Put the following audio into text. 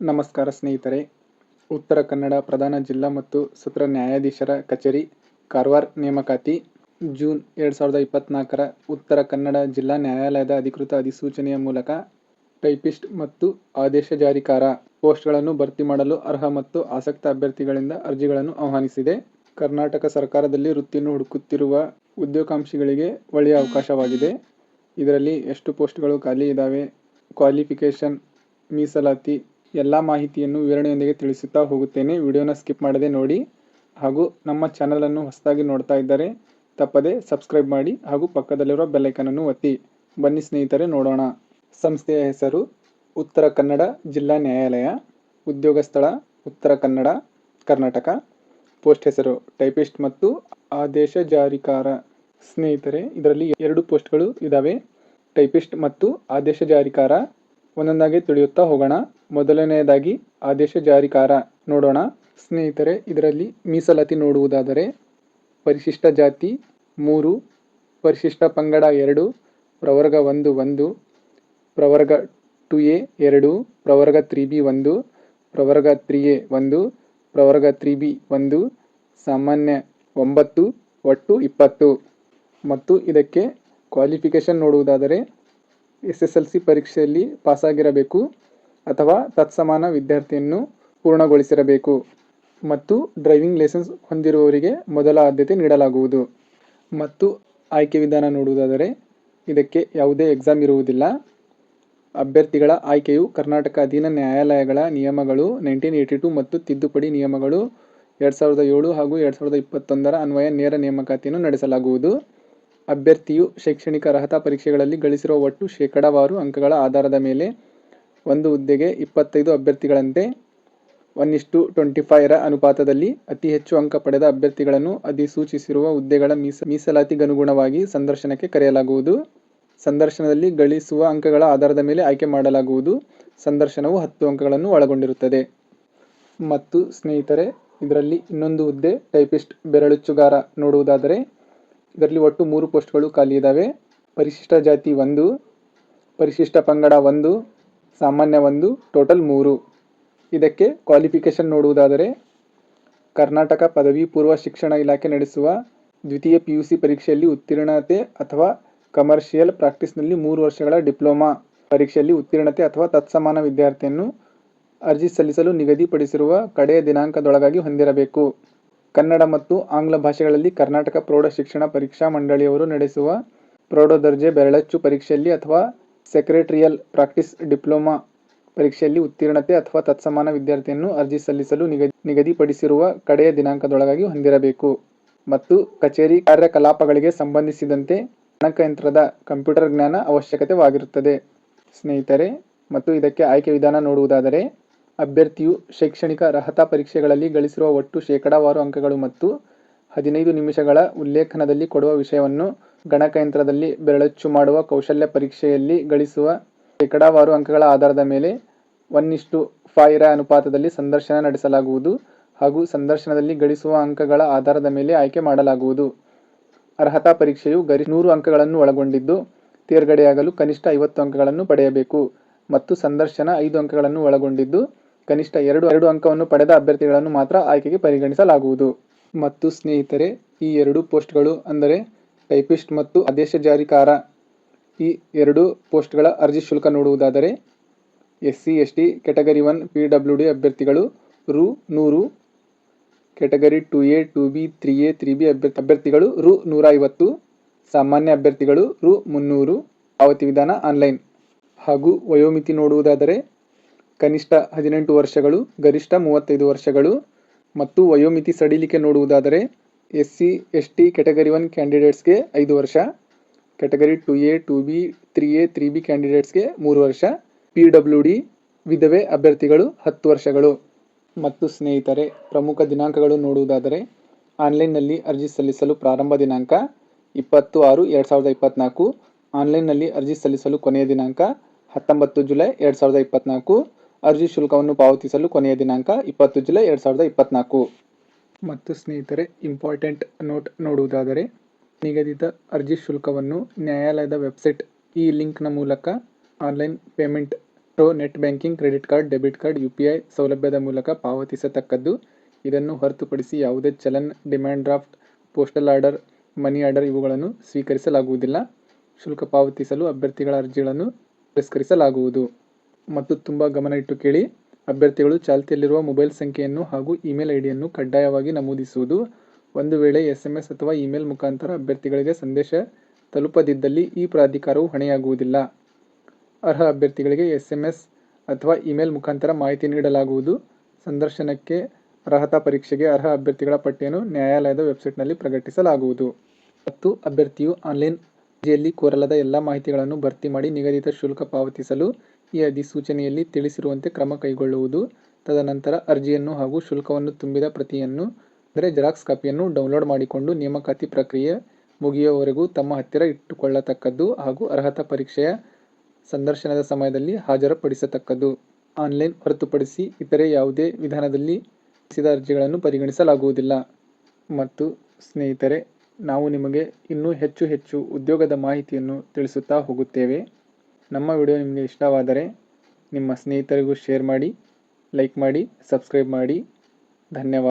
ನಮಸ್ಕಾರ ಸ್ನೇಹಿತರೆ. ಉತ್ತರ ಕನ್ನಡ ಪ್ರಧಾನ ಜಿಲ್ಲಾ ಮತ್ತು ಸತ್ರ ನ್ಯಾಯಾಧೀಶರ ಕಚೇರಿ, ಕಾರವಾರ ನೇಮಕಾತಿ, ಜೂನ್ ಎರಡು ಸಾವಿರದ ಇಪ್ಪತ್ನಾಲ್ಕರ ಉತ್ತರ ಕನ್ನಡ ಜಿಲ್ಲಾ ನ್ಯಾಯಾಲಯದ ಅಧಿಕೃತ ಅಧಿಸೂಚನೆಯ ಮೂಲಕ ಟೈಪಿಸ್ಟ್ ಮತ್ತು ಆದೇಶ ಜಾರಿಕಾರ ಪೋಸ್ಟ್ಗಳನ್ನು ಭರ್ತಿ ಮಾಡಲು ಅರ್ಹ ಮತ್ತು ಆಸಕ್ತ ಅಭ್ಯರ್ಥಿಗಳಿಂದ ಅರ್ಜಿಗಳನ್ನು ಆಹ್ವಾನಿಸಿದೆ. ಕರ್ನಾಟಕ ಸರ್ಕಾರದಲ್ಲಿ ವೃತ್ತಿಯನ್ನು ಹುಡುಕುತ್ತಿರುವ ಉದ್ಯೋಗಾಂಶಿಗಳಿಗೆ ಒಳ್ಳೆಯ ಅವಕಾಶವಾಗಿದೆ. ಇದರಲ್ಲಿ ಎಷ್ಟು ಪೋಸ್ಟ್ಗಳು ಖಾಲಿ ಇದ್ದಾವೆ ಕ್ವಾಲಿಫಿಕೇಷನ್, ಮೀಸಲಾತಿ ಎಲ್ಲ ಮಾಹಿತಿಯನ್ನು ವಿವರಣೆಯೊಂದಿಗೆ ತಿಳಿಸುತ್ತಾ ಹೋಗುತ್ತೇನೆ. ವಿಡಿಯೋನ ಸ್ಕಿಪ್ ಮಾಡದೆ ನೋಡಿ ಹಾಗೂ ನಮ್ಮ ಚಾನಲನ್ನು ಹೊಸದಾಗಿ ನೋಡ್ತಾ ಇದ್ದರೆ ತಪ್ಪದೆ ಸಬ್ಸ್ಕ್ರೈಬ್ ಮಾಡಿ ಹಾಗೂ ಪಕ್ಕದಲ್ಲಿರುವ ಬೆಲ್ಲೈಕನನ್ನು ಒತ್ತಿ. ಬನ್ನಿ ಸ್ನೇಹಿತರೆ, ನೋಡೋಣ. ಸಂಸ್ಥೆಯ ಹೆಸರು ಉತ್ತರ ಕನ್ನಡ ಜಿಲ್ಲಾ ನ್ಯಾಯಾಲಯ, ಉದ್ಯೋಗ ಸ್ಥಳ ಉತ್ತರ ಕನ್ನಡ, ಕರ್ನಾಟಕ. ಪೋಸ್ಟ್ ಹೆಸರು ಟೈಪಿಸ್ಟ್ ಮತ್ತು ಆದೇಶ ಜಾರಿಕಾರ. ಸ್ನೇಹಿತರೆ, ಇದರಲ್ಲಿ ಎರಡು ಪೋಸ್ಟ್ಗಳು ಇದ್ದಾವೆ ಟೈಪಿಸ್ಟ್ ಮತ್ತು ಆದೇಶ ಜಾರಿಕಾರ. ಒಂದೊಂದಾಗಿ ತಿಳಿಯುತ್ತಾ ಹೋಗೋಣ. ಮೊದಲನೆಯದಾಗಿ ಆದೇಶ ಜಾರಿಕಾರ ನೋಡೋಣ. ಸ್ನೇಹಿತರೆ, ಇದರಲ್ಲಿ ಮೀಸಲಾತಿ ನೋಡುವುದಾದರೆ ಪರಿಶಿಷ್ಟ ಜಾತಿ ಮೂರು, ಪರಿಶಿಷ್ಟ ಪಂಗಡ ಎರಡು, ಪ್ರವರ್ಗ ಒಂದು ಒಂದು, ಪ್ರವರ್ಗ ಟು ಎ ಎರಡು, ಪ್ರವರ್ಗ ತ್ರೀ ಬಿ ಒಂದು, ಪ್ರವರ್ಗ ತ್ರೀ ಎ ಒಂದು, ಪ್ರವರ್ಗ ತ್ರೀ ಬಿ ಒಂದು, ಸಾಮಾನ್ಯ ಒಂಬತ್ತು, ಒಟ್ಟು ಇಪ್ಪತ್ತು. ಮತ್ತು ಇದಕ್ಕೆ ಕ್ವಾಲಿಫಿಕೇಷನ್ ನೋಡುವುದಾದರೆ ಎಸ್ ಎಸ್ ಎಲ್ ಸಿ ಪರೀಕ್ಷೆಯಲ್ಲಿ ಪಾಸಾಗಿರಬೇಕು ಅಥವಾ ತತ್ಸಮಾನ ವಿದ್ಯಾರ್ಥಿಯನ್ನು ಪೂರ್ಣಗೊಳಿಸಿರಬೇಕು ಮತ್ತು ಡ್ರೈವಿಂಗ್ ಲೈಸೆನ್ಸ್ ಹೊಂದಿರುವವರಿಗೆ ಮೊದಲ ಆದ್ಯತೆ ನೀಡಲಾಗುವುದು. ಮತ್ತು ಆಯ್ಕೆ ವಿಧಾನ ನೋಡುವುದಾದರೆ, ಇದಕ್ಕೆ ಯಾವುದೇ ಎಕ್ಸಾಮ್ ಇರುವುದಿಲ್ಲ. ಅಭ್ಯರ್ಥಿಗಳ ಆಯ್ಕೆಯು ಕರ್ನಾಟಕ ಅಧೀನ ನ್ಯಾಯಾಲಯಗಳ ನಿಯಮಗಳು ನೈನ್ಟೀನ್ ಏಯ್ಟಿ ಟು ಮತ್ತು ತಿದ್ದುಪಡಿ ನಿಯಮಗಳು ಎರಡು ಸಾವಿರದ ಏಳು ಹಾಗೂ ಎರಡು ಸಾವಿರದ ಇಪ್ಪತ್ತೊಂದರ ಅನ್ವಯ ನೇರ ನೇಮಕಾತಿಯನ್ನು ನಡೆಸಲಾಗುವುದು. ಅಭ್ಯರ್ಥಿಯು ಶೈಕ್ಷಣಿಕ ಅರ್ಹತಾ ಪರೀಕ್ಷೆಗಳಲ್ಲಿ ಗಳಿಸಿರುವ ಒಟ್ಟು ಶೇಕಡಾವಾರು ಅಂಕಗಳ ಆಧಾರದ ಮೇಲೆ ಒಂದು ಹುದ್ದೆಗೆ ಇಪ್ಪತ್ತೈದು ಅಭ್ಯರ್ಥಿಗಳಂತೆ ಒನ್ ಇಷ್ಟು ಟ್ವೆಂಟಿ ಫೈವ್ರ ಅನುಪಾತದಲ್ಲಿ ಅತಿ ಹೆಚ್ಚು ಅಂಕ ಪಡೆದ ಅಭ್ಯರ್ಥಿಗಳನ್ನು ಅಧಿಸೂಚಿಸಿರುವ ಹುದ್ದೆಗಳ ಮೀಸ, ಮೀಸಲಾತಿಗನುಗುಣವಾಗಿ ಸಂದರ್ಶನಕ್ಕೆ ಕರೆಯಲಾಗುವುದು. ಸಂದರ್ಶನದಲ್ಲಿ ಗಳಿಸುವ ಅಂಕಗಳ ಆಧಾರದ ಮೇಲೆ ಆಯ್ಕೆ ಮಾಡಲಾಗುವುದು. ಸಂದರ್ಶನವು ಹತ್ತು ಅಂಕಗಳನ್ನು ಒಳಗೊಂಡಿರುತ್ತದೆ. ಮತ್ತು ಸ್ನೇಹಿತರೆ, ಇದರಲ್ಲಿ ಇನ್ನೊಂದು ಹುದ್ದೆ, ಟೈಪಿಸ್ಟ್ ಬೆರಳುಚ್ಚುಗಾರ ನೋಡುವುದಾದರೆ ಇದರಲ್ಲಿ ಒಟ್ಟು ಮೂರು ಪೋಸ್ಟ್ಗಳು ಖಾಲಿ ಇದ್ದಾವೆ ಪರಿಶಿಷ್ಟ ಜಾತಿ ಒಂದು, ಪರಿಶಿಷ್ಟ ಪಂಗಡ ಒಂದು, ಸಾಮಾನ್ಯ ಒಂದು, ಟೋಟಲ್ ಮೂರು. ಇದಕ್ಕೆ ಕ್ವಾಲಿಫಿಕೇಷನ್ ನೋಡುವುದಾದರೆ ಕರ್ನಾಟಕ ಪದವಿ ಪೂರ್ವ ಶಿಕ್ಷಣ ಇಲಾಖೆ ನಡೆಸುವ ದ್ವಿತೀಯ ಪಿ ಯು ಸಿ ಪರೀಕ್ಷೆಯಲ್ಲಿ ಉತ್ತೀರ್ಣತೆ ಅಥವಾ ಕಮರ್ಷಿಯಲ್ ಪ್ರಾಕ್ಟೀಸ್ನಲ್ಲಿ ಮೂರು ವರ್ಷಗಳ ಡಿಪ್ಲೊಮಾ ಪರೀಕ್ಷೆಯಲ್ಲಿ ಉತ್ತೀರ್ಣತೆ ಅಥವಾ ತತ್ಸಮಾನ ವಿದ್ಯಾರ್ಥಿಯನ್ನು ಅರ್ಜಿ ಸಲ್ಲಿಸಲು ನಿಗದಿಪಡಿಸಿರುವ ಕಡೆಯ ದಿನಾಂಕದೊಳಗಾಗಿ ಹೊಂದಿರಬೇಕು. ಕನ್ನಡ ಮತ್ತು ಆಂಗ್ಲ ಭಾಷೆಗಳಲ್ಲಿ ಕರ್ನಾಟಕ ಪ್ರೌಢ ಶಿಕ್ಷಣ ಪರೀಕ್ಷಾ ಮಂಡಳಿಯವರು ನಡೆಸುವ ಪ್ರೌಢ ದರ್ಜೆ ಬೆರಳಚ್ಚು ಪರೀಕ್ಷೆಯಲ್ಲಿ ಅಥವಾ ಸೆಕ್ರೆಟರಿಯಲ್ ಪ್ರಾಕ್ಟೀಸ್ ಡಿಪ್ಲೊಮಾ ಪರೀಕ್ಷೆಯಲ್ಲಿ ಉತ್ತೀರ್ಣತೆ ಅಥವಾ ತತ್ಸಮಾನ ವಿದ್ಯಾರ್ಥಿಯನ್ನು ಅರ್ಜಿ ಸಲ್ಲಿಸಲು ನಿಗದಿ ನಿಗದಿಪಡಿಸಿರುವ ಕಡೆಯ ದಿನಾಂಕದೊಳಗಾಗಿ ಹೊಂದಿರಬೇಕು. ಮತ್ತು ಕಚೇರಿ ಕಾರ್ಯಕಲಾಪಗಳಿಗೆ ಸಂಬಂಧಿಸಿದಂತೆ ಗಣಕಯಂತ್ರದ ಕಂಪ್ಯೂಟರ್ ಜ್ಞಾನ ಅವಶ್ಯಕತೆವಾಗಿರುತ್ತದೆ. ಸ್ನೇಹಿತರೆ, ಮತ್ತು ಇದಕ್ಕೆ ಆಯ್ಕೆ ವಿಧಾನ ನೋಡುವುದಾದರೆ ಅಭ್ಯರ್ಥಿಯು ಶೈಕ್ಷಣಿಕ ಅರ್ಹತಾ ಪರೀಕ್ಷೆಗಳಲ್ಲಿ ಗಳಿಸಿರುವ ಒಟ್ಟು ಶೇಕಡಾವಾರು ಅಂಕಗಳು ಮತ್ತು ಹದಿನೈದು ನಿಮಿಷಗಳ ಉಲ್ಲೇಖನದಲ್ಲಿ ಕೊಡುವ ವಿಷಯವನ್ನು ಗಣಕಯಂತ್ರದಲ್ಲಿ ಬೆರಳಚ್ಚು ಮಾಡುವ ಕೌಶಲ್ಯ ಪರೀಕ್ಷೆಯಲ್ಲಿ ಗಳಿಸುವ ಶೇಕಡಾವಾರು ಅಂಕಗಳ ಆಧಾರದ ಮೇಲೆ ಒನ್ನಿಷ್ಟು ಫೈವ್ರ ಅನುಪಾತದಲ್ಲಿ ಸಂದರ್ಶನ ನಡೆಸಲಾಗುವುದು ಹಾಗೂ ಸಂದರ್ಶನದಲ್ಲಿ ಗಳಿಸುವ ಅಂಕಗಳ ಆಧಾರದ ಮೇಲೆ ಆಯ್ಕೆ ಮಾಡಲಾಗುವುದು. ಅರ್ಹತಾ ಪರೀಕ್ಷೆಯು ಗರಿ ನೂರು ಅಂಕಗಳನ್ನು ಒಳಗೊಂಡಿದ್ದು, ತೇರ್ಗಡೆಯಾಗಲು ಕನಿಷ್ಠ ಐವತ್ತು ಅಂಕಗಳನ್ನು ಪಡೆಯಬೇಕು ಮತ್ತು ಸಂದರ್ಶನ ಐದು ಅಂಕಗಳನ್ನು ಒಳಗೊಂಡಿದ್ದು ಕನಿಷ್ಠ ಎರಡು ಎರಡು ಅಂಕವನ್ನು ಪಡೆದ ಅಭ್ಯರ್ಥಿಗಳನ್ನು ಮಾತ್ರ ಆಯ್ಕೆಗೆ ಪರಿಗಣಿಸಲಾಗುವುದು. ಮತ್ತು ಸ್ನೇಹಿತರೆ, ಈ ಎರಡು ಪೋಸ್ಟ್ಗಳು ಅಂದರೆ ಟೈಪಿಸ್ಟ್ ಮತ್ತು ಆದೇಶ ಜಾರಿಕಾರ, ಈ ಎರಡು ಪೋಸ್ಟ್ಗಳ ಅರ್ಜಿ ಶುಲ್ಕ ನೋಡುವುದಾದರೆ S C S T category one, P W D ಅಭ್ಯರ್ಥಿಗಳು, ರು ನೂರು category two A, two B, three A, three B ಅಭ್ಯರ್ಥಿ, ಅಭ್ಯರ್ಥಿಗಳು, ರು ನೂರ ಐವತ್ತು, ಸಾಮಾನ್ಯ ಅಭ್ಯರ್ಥಿಗಳು, ರು ಮುನ್ನೂರು, ಪಾವತಿ ವಿಧಾನ ಆನ್ಲೈನ್. ಹಾಗೂ ವಯೋಮಿತಿ ನೋಡುವುದಾದರೆ ಕನಿಷ್ಠ ಹದಿನೆಂಟು ವರ್ಷಗಳು, ಗರಿಷ್ಠ ಮೂವತ್ತೈದು ವರ್ಷಗಳು ಮತ್ತು ವಯೋಮಿತಿ ಸಡಿಲಿಕೆ ನೋಡುವುದಾದರೆ S C, S T category one ಕ್ಯಾಂಡಿಡೇಟ್ಸ್ಗೆ ಐದು ವರ್ಷ, category two A, two B, three A, three B ಕ್ಯಾಂಡಿಡೇಟ್ಸ್ಗೆ ಮೂರು ವರ್ಷ, ಪಿ ಡಬ್ಲ್ಯೂ ಡಿ ವಿಧವೆ ಅಭ್ಯರ್ಥಿಗಳು ಹತ್ತು ವರ್ಷಗಳು. ಮತ್ತು ಸ್ನೇಹಿತರೆ, ಪ್ರಮುಖ ದಿನಾಂಕಗಳು ನೋಡುವುದಾದರೆ ಆನ್ಲೈನ್ನಲ್ಲಿ ಅರ್ಜಿ ಸಲ್ಲಿಸಲು ಪ್ರಾರಂಭ ದಿನಾಂಕ ಇಪ್ಪತ್ತು ಆರು ಎರಡು ಸಾವಿರದ ಇಪ್ಪತ್ತ್ನಾಲ್ಕು, ಆನ್ಲೈನ್ನಲ್ಲಿ ಅರ್ಜಿ ಸಲ್ಲಿಸಲು ಕೊನೆಯ ದಿನಾಂಕ ಹತ್ತೊಂಬತ್ತು ಜುಲೈ, ಎರಡು ಸಾವಿರದ ಇಪ್ಪತ್ತ್ನಾಲ್ಕು ಅರ್ಜಿ ಶುಲ್ಕವನ್ನು ಪಾವತಿಸಲು ಕೊನೆಯ ದಿನಾಂಕ ಇಪ್ಪತ್ತು ಜುಲೈ ಎರಡು ಸಾವಿರದ ಇಪ್ಪತ್ತ್ನಾಲ್ಕು ಮತ್ತು ಸ್ನೇಹಿತರೆ, ಇಂಪಾರ್ಟೆಂಟ್ ನೋಟ್ ನೋಡುವುದಾದರೆ, ನಿಗದಿತ ಅರ್ಜಿ ಶುಲ್ಕವನ್ನು ನ್ಯಾಯಾಲಯದ ವೆಬ್ಸೈಟ್ ಈ ಲಿಂಕ್ನ ಮೂಲಕ online payment pro net banking, credit card, debit card, U P I ಸೌಲಭ್ಯದ ಮೂಲಕ ಪಾವತಿಸತಕ್ಕದ್ದು. ಇದನ್ನು ಹೊರತುಪಡಿಸಿ ಯಾವುದೇ challan, demand draft, postal order, money order ಇವುಗಳನ್ನು ಸ್ವೀಕರಿಸಲಾಗುವುದಿಲ್ಲ. ಶುಲ್ಕ ಪಾವತಿಸಲು ಅಭ್ಯರ್ಥಿಗಳ ಅರ್ಜಿಗಳನ್ನು ತಿರಸ್ಕರಿಸಲಾಗುವುದು. ಮತ್ತು ತುಂಬ ಗಮನ ಇಟ್ಟು ಕೇಳಿ. ಅಭ್ಯರ್ಥಿಗಳು ಚಾಲ್ತಿಯಲ್ಲಿರುವ ಮೊಬೈಲ್ ಸಂಖ್ಯೆಯನ್ನು ಹಾಗೂ ಇಮೇಲ್ ಐಡಿಯನ್ನು ಕಡ್ಡಾಯವಾಗಿ ನಮೂದಿಸುವುದು. ಒಂದು ವೇಳೆ ಎಸ್ ಎಂ ಎಸ್ ಅಥವಾ ಇಮೇಲ್ ಮುಖಾಂತರ ಅಭ್ಯರ್ಥಿಗಳಿಗೆ ಸಂದೇಶ ತಲುಪದಿದ್ದಲ್ಲಿ ಈ ಪ್ರಾಧಿಕಾರವು ಹೊಣೆಯಾಗುವುದಿಲ್ಲ. ಅರ್ಹ ಅಭ್ಯರ್ಥಿಗಳಿಗೆ ಎಸ್ ಎಂ ಎಸ್ ಅಥವಾ ಇಮೇಲ್ ಮುಖಾಂತರ ಮಾಹಿತಿ ನೀಡಲಾಗುವುದು. ಸಂದರ್ಶನಕ್ಕೆ ಅರ್ಹತಾ ಪರೀಕ್ಷೆಗೆ ಅರ್ಹ ಅಭ್ಯರ್ಥಿಗಳ ಪಟ್ಟಿಯನ್ನು ನ್ಯಾಯಾಲಯದ ವೆಬ್ಸೈಟ್ನಲ್ಲಿ ಪ್ರಕಟಿಸಲಾಗುವುದು. ಮತ್ತು ಅಭ್ಯರ್ಥಿಯು ಆನ್ಲೈನ್ ಅರ್ಜಿಯಲ್ಲಿ ಕೋರಲಾದ ಎಲ್ಲ ಮಾಹಿತಿಗಳನ್ನು ಭರ್ತಿ ಮಾಡಿ ನಿಗದಿತ ಶುಲ್ಕ ಪಾವತಿಸಲು ಈ ಅಧಿಸೂಚನೆಯಲ್ಲಿ ತಿಳಿಸಿರುವಂತೆ ಕ್ರಮ ಕೈಗೊಳ್ಳುವುದು, ತದನಂತರ ಅರ್ಜಿಯನ್ನು ಹಾಗೂ ಶುಲ್ಕವನ್ನು ತುಂಬಿದ ಪ್ರತಿಯನ್ನು, ಅಂದರೆ ಜೆರಾಕ್ಸ್ ಕಾಪಿಯನ್ನು ಡೌನ್ಲೋಡ್ ಮಾಡಿಕೊಂಡು ನೇಮಕಾತಿ ಪ್ರಕ್ರಿಯೆ ಮುಗಿಯುವವರೆಗೂ ತಮ್ಮ ಹತ್ತಿರ ಇಟ್ಟುಕೊಳ್ಳತಕ್ಕದ್ದು ಹಾಗೂ ಅರ್ಹತಾ ಪರೀಕ್ಷೆಯ ಸಂದರ್ಶನದ ಸಮಯದಲ್ಲಿ ಹಾಜರುಪಡಿಸತಕ್ಕದ್ದು. ಆನ್ಲೈನ್ ಹೊರತುಪಡಿಸಿ ಇತರೆ ಯಾವುದೇ ವಿಧಾನದಲ್ಲಿ ಸಿದ ಅರ್ಜಿಗಳನ್ನು ಪರಿಗಣಿಸಲಾಗುವುದಿಲ್ಲ. ಮತ್ತು ಸ್ನೇಹಿತರೆ, ನಾವು ನಿಮಗೆ ಇನ್ನೂ ಹೆಚ್ಚು ಹೆಚ್ಚು ಉದ್ಯೋಗದ ಮಾಹಿತಿಯನ್ನು ತಿಳಿಸುತ್ತಾ ಹೋಗುತ್ತೇವೆ. ನಮ್ಮ ವಿಡಿಯೋ ನಿಮಗೆ ಇಷ್ಟವಾದರೆ ನಿಮ್ಮ ಸ್ನೇಹಿತರಿಗೂ ಶೇರ್ ಮಾಡಿ ಲೈಕ್ ಮಾಡಿ ಸಬ್ಸ್ಕ್ರೈಬ್ ಮಾಡಿ. ಧನ್ಯವಾದ.